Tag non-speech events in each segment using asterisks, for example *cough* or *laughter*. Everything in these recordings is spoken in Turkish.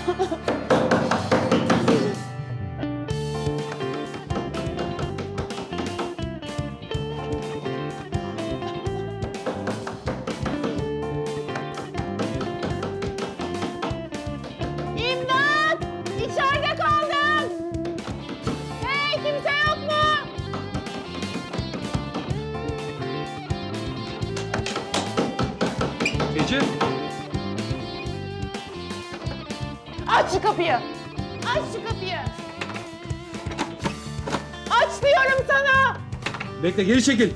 *laughs* İmdat! İçeride kaldım! Hey kimse yok mu? Ece. Aç şu kapıyı. Aç şu kapıyı. Aç diyorum sana. Bekle geri çekil.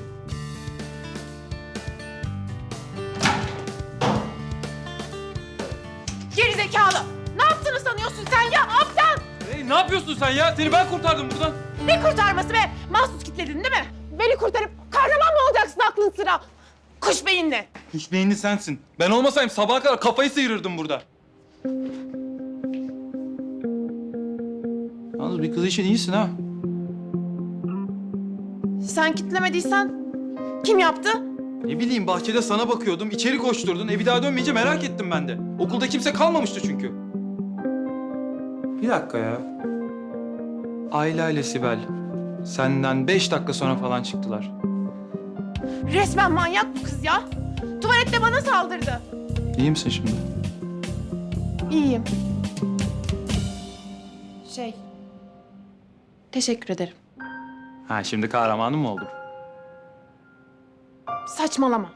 Geri zekalı. Ne yaptığını sanıyorsun sen ya aptal? Hey, ne yapıyorsun sen ya? Seni ben kurtardım buradan. Ne kurtarması be? Mahsus kitledin değil mi? Beni kurtarıp kahraman mı olacaksın aklın sıra? Kuş beyinle. Kuş beyinli sensin. Ben olmasaydım sabaha kadar kafayı sıyırırdım burada. Bir kız için iyisin ha. Sen kitlemediysen kim yaptı? Ne bileyim bahçede sana bakıyordum, içeri koşturdun. E bir daha dönmeyince merak ettim ben de. Okulda kimse kalmamıştı çünkü. Bir dakika ya. Ayla ile Sibel senden beş dakika sonra falan çıktılar. Resmen manyak bu kız ya. Tuvalette bana saldırdı. İyi misin şimdi? İyiyim. Şey... Teşekkür ederim. Ha şimdi kahramanım mı oldum? Saçmalama.